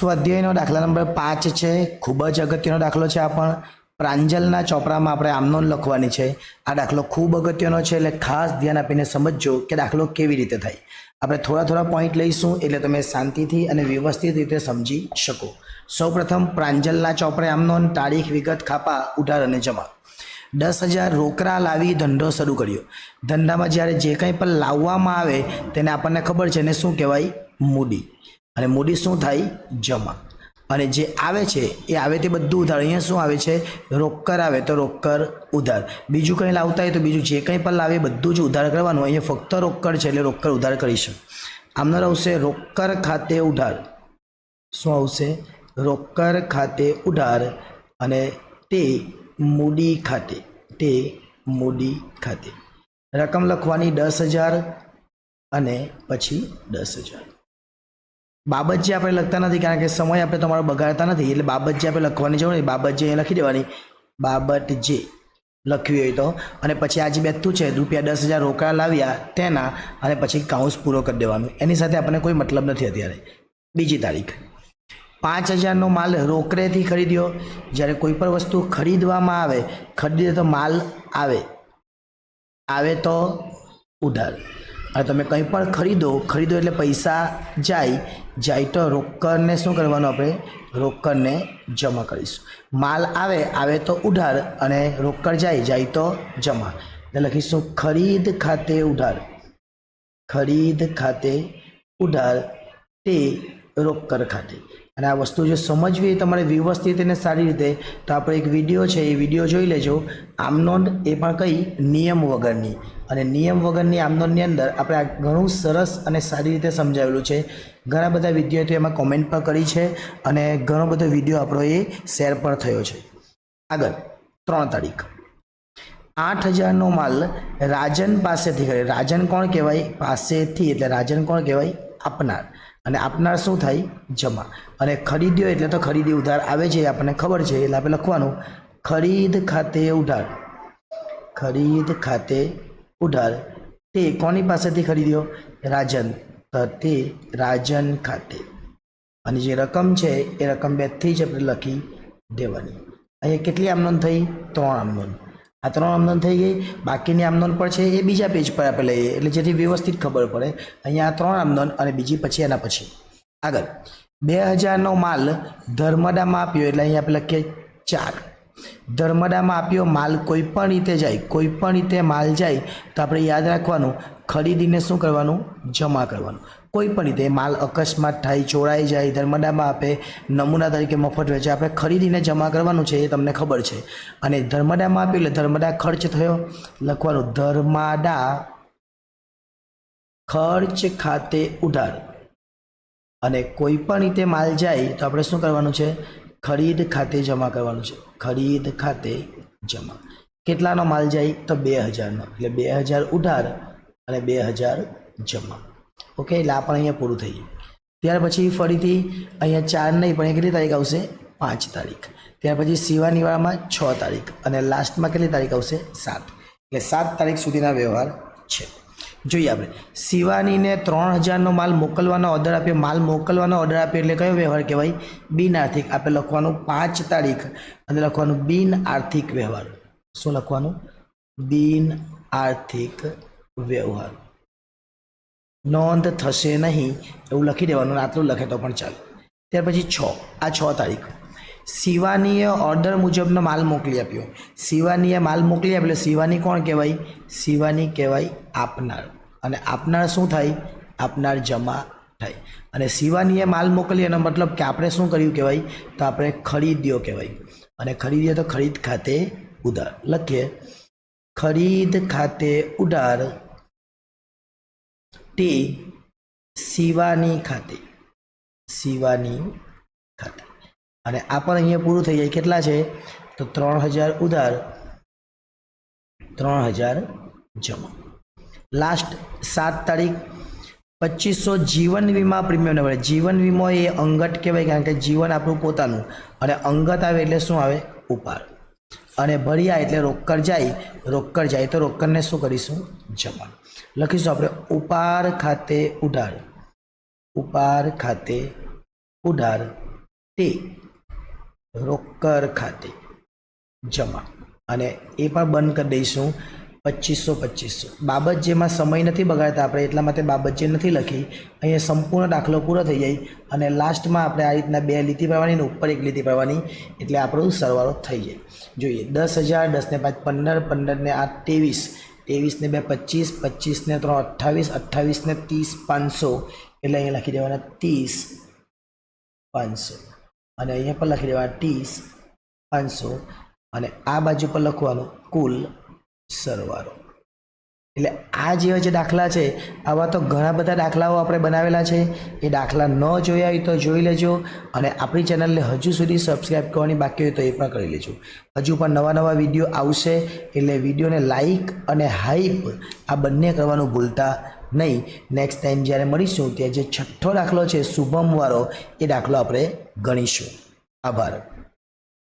સ્વાધ્યાયનો દાખલા નંબર પાંચ છે. ખૂબ જ અગત્યનો દાખલો છે આ પણ. પ્રાંજલના ચોપડામાં આપણે આમનોન લખવાની છે. આ દાખલો ખૂબ અગત્યનો છે એટલે ખાસ ધ્યાન આપીને સમજજો કે દાખલો કેવી રીતે થાય. આપણે થોડા થોડા પોઈન્ટ લઈશું એટલે તમે શાંતિથી અને વ્યવસ્થિત રીતે સમજી શકો. સૌપ્રથમ પ્રાંજલના ચોપડે આમનોન તારીખ, વિગત, ખાપા, ઉધાર અને જમા. દસ હજાર રોકડા લાવી ધંધો શરૂ કર્યો. ધંધામાં જ્યારે જે કંઈ પણ લાવવામાં આવે તેને આપણને ખબર છે ને શું કહેવાય? મૂડી. અને મૂડી શું થાય? જમા. અને જે આવે છે, એ આવે તે બધું ઉધાર. અહીંયા શું આવે છે? રોકડ આવે તો રોકડ ઉધાર. બીજું કંઈ લાવતા હોય તો બીજું જે કંઈ પણ લાવે બધું જ ઉધાર કરવાનું. અહીંયા ફક્ત રોકડ છે એટલે રોકડ ઉધાર કરીશું આમનો આવશે રોકડ ખાતે ઉધાર. શું આવશે? રોકડ ખાતે ઉધાર અને તે મૂડી ખાતે. તે મૂડી ખાતે. રકમ લખવાની દસ હજાર અને પછી દસ હજાર. બાબત જે આપણે લખતા નથી, કારણ કે સમય આપણે તમારો બગાડતા નથી, એટલે બાબત જે આપણે લખવાની જરૂર નહીં બાબત જે લખી દેવાની. બાબત જે લખવી હોય તો. અને પછી આ જે બેઠું છે, રૂપિયા દસ હજાર રોકડા લાવ્યા તેના, અને પછી કાઉન્સ પૂરો કરી દેવાનું. એની સાથે આપણને કોઈ મતલબ નથી અત્યારે. બીજી તારીખ. પાંચ હજારનો માલ રોકડેથી ખરીદ્યો. જ્યારે કોઈ પણ વસ્તુ ખરીદવામાં આવે, ખરીદે તો માલ આવે. આવે તો ઉધાર. અને તમે કંઈ પણ ખરીદો ખરીદો એટલે પૈસા જાય. જાય તો રોકડને શું કરવાનું આપણે? રોકડને જમા કરીશું. માલ આવે આવે તો ઉધાર અને રોકડ જાય જાય તો જમા. એટલે લખીશું, ખરીદ ખાતે ઉધાર. ખરીદ ખાતે ઉધાર તે રોકડ ખાતે. અને આ વસ્તુ જો સમજવી તમારે વ્યવસ્થિત અને સારી રીતે, તો આપણે એક વીડિયો છે, એ વીડિયો જોઈ લેજો. આમનો એ પણ કઈ નિયમ વગરની. અને નિયમ વગરની આમદોની અંદર આપણે આ ઘણું સરસ અને સારી રીતે સમજાવેલું છે. ઘણા બધા વિદ્યાર્થીઓ એમાં કોમેન્ટ પણ કરી છે અને ઘણો બધો વીડિયો આપણો એ શેર પણ થયો છે. આગળ, ત્રણ તારીખ. આઠ હજારનો માલ રાજન પાસેથી ખરીદ, રાજન કોણ કહેવાય? પાસેથી, એટલે રાજન કોણ કહેવાય? આપનાર. અને આપનાર શું થાય? જમા. અને ખરીદ્યો એટલે તો ખરીદી ઉધાર આવે છે આપણને ખબર છે, એટલે આપણે લખવાનું, ખરીદ ખાતે ઉધાર. ખરીદ ખાતે ઉધાર તે કોની પાસેથી ખરીદ્યો? રાજન. તો રાજન ખાતે. અને જે રકમ છે, એ રકમ બેથી જ આપણે લખી દેવાની. અહીંયા કેટલી આમનોન થઈ? ત્રણ આમનોન આ ત્રણ આમદન થઈ ગઈ. બાકીની આમનોંધ પર છે, એ બીજા પેજ પર આપણે લઈએ. એટલે જેથી વ્યવસ્થિત ખબર પડે. અહીંયા ત્રણ આમનોંધ અને બીજી પછી એના પછી. આગળ. બે હજારનો માલ ધર્મદામાં આપ્યો. એટલે અહીંયા આપણે લખીએ ચાર. ધર્મદામાં આપ્યો માલ કોઈ પણ રીતે જાય, કોઈ પણ રીતે માલ જાય, તો આપણે યાદ રાખવાનું, ખરીદીને શું કરવાનું? જમા કરવાનું. કોઈ પણ રીતે, માલ અકસ્માત થાય, ચોરાઈ જાય ધર્મદામાં આપે, નમૂના તરીકે મફત વેચે આપણે ખરીદીને જમા કરવાનું છે એ તમને ખબર છે. અને ધર્મદામાં આપ્યું એટલે ધર્મદા ખર્ચ થયો. લખવાનું ધર્માદા ખર્ચ ખાતે ઉધાર. અને કોઈ પણ રીતે માલ જાય, તો આપણે શું કરવાનું છે? ખરીદ ખાતે જમા કરવાનું છે. ખરીદ ખાતે જમા. કેટલાનો માલ જાય? તો બે હજારનો. એટલે બે હજાર ઉધાર અને બે હજાર જમા. ઓકે, એટલે આ પણ અહીંયા પૂરું થઈ ગયું. ત્યાર પછી ફરીથી અહીંયા ચાર નહીં, પણ એ કેટલી તારીખ આવશે? પાંચ તારીખ. ત્યાર પછી શિવાનીવાળામાં છ તારીખ અને લાસ્ટમાં કેટલી તારીખ આવશે? સાત. એટલે સાત તારીખ સુધીના વ્યવહાર છે. જોઈએ આપણે. શિવાનીને ત્રણ હજારનો માલ મોકલવાનો ઓર્ડર આપ્યો. માલ મોકલવાનો ઓર્ડર આપ્યો એટલે કયો વ્યવહાર કહેવાય? બિન આર્થિક. આપણે લખવાનું પાંચ તારીખ. અને લખવાનું બિન આર્થિક વ્યવહાર. શું લખવાનું? બિન આર્થિક વ્યવહાર. નોંધ થશે નહીં. એવું લખી દેવાનું. આટલું લખે તો પણ ચાલે. ત્યાર પછી છ. આ છ તારીખ. શિવાનીએ ઓર્ડર મુજબનો માલ મોકલી આપ્યો. શિવાનીએ માલ મોકલી આપ્યો એટલે શિવાની કોણ કહેવાય? શિવાની કહેવાય આપનાર. અને આપનાર શું થાય? આપનાર જમા થાય. અને શિવાનીએ માલ મોકલી એનો મતલબ કે આપણે શું કર્યું કહેવાય? તો આપણે ખરીદ્યો કહેવાય. અને ખરીદીએ તો ખરીદ ખાતે ઉધાર. લખીએ. ખરીદ ખાતે ઉધાર ટી શિવાની ખાતે. શિવાની અને આ પણ અહીંયા પૂરું થઈ જાય. કેટલા છે? તો ત્રણ હજાર ઉધાર, ત્રણ હજાર જમા. લાસ્ટ સાત તારીખ, પચીસો જીવન વીમા પ્રીમિયમ નંબર જીવન વીમો એ અંગત કહેવાય કારણ કે જીવન આપણું પોતાનું. અને અંગત આવે એટલે શું આવે? ઉપાડ અને ભર્યા એટલે રોકડ જાય. રોકડ જાય. તો રોકડને શું કરીશું? જમા. લખીશું આપણે ઉપાર ખાતે ઉધાર. ઉપાર ખાતે ઉધાર. તે રોકડ ખાતે જમા. અને એ પણ બંધ કરી દઈશું. પચીસો પચીસો. બાબત જેમાં સમય નથી બગાડતા આપણે, એટલા માટે બાબત જે નથી લખી, અહીંયા સંપૂર્ણ દાખલો પૂરો થઈ જાય અને લાસ્ટમાં આપણે આ રીતના બે લીટી પાડવાની ઉપર એક લીટી પાડવાની એટલે આપણું સરવાળો થઈ જાય. જોઈએ, દસ હજાર દસને પાંચ પંદર પંદરને આઠ ત્રેવીસ. ત્રેવીસને બે પચીસ પચીસને ત્રણ અઠ્ઠાવીસ અઠ્ઠાવીસને ત્રીસ, પાંચસો. એટલે અહીંયા લખી દેવાના ત્રીસ, પાંચસો. અને અહીંયા પણ લખી દેવાના ટીસ પાંચસો અને આ બાજુ પર લખવાનું કુલ સરવાળો. એટલે આ જેવા જે દાખલા છે, આવા તો ઘણા બધા દાખલાઓ આપણે બનાવેલા છે. એ દાખલા ન જોયા હોય તો જોઈ લેજો અને આપણી ચેનલને હજુ સુધી સબસ્ક્રાઈબ કરવાની બાકી હોય તો એ પણ કરી લેજો. હજુ પણ નવા નવા વીડિયો આવશે એટલે વિડીયોને લાઈક અને હાઈપ આ બંને કરવાનું ભૂલતા નહીં નેક્સ્ટ ટાઈમ જ્યારે મળીશું, ત્યાં જે છઠ્ઠો દાખલો છે શુભમવાળો એ દાખલો આપણે ગણીશું. આભાર.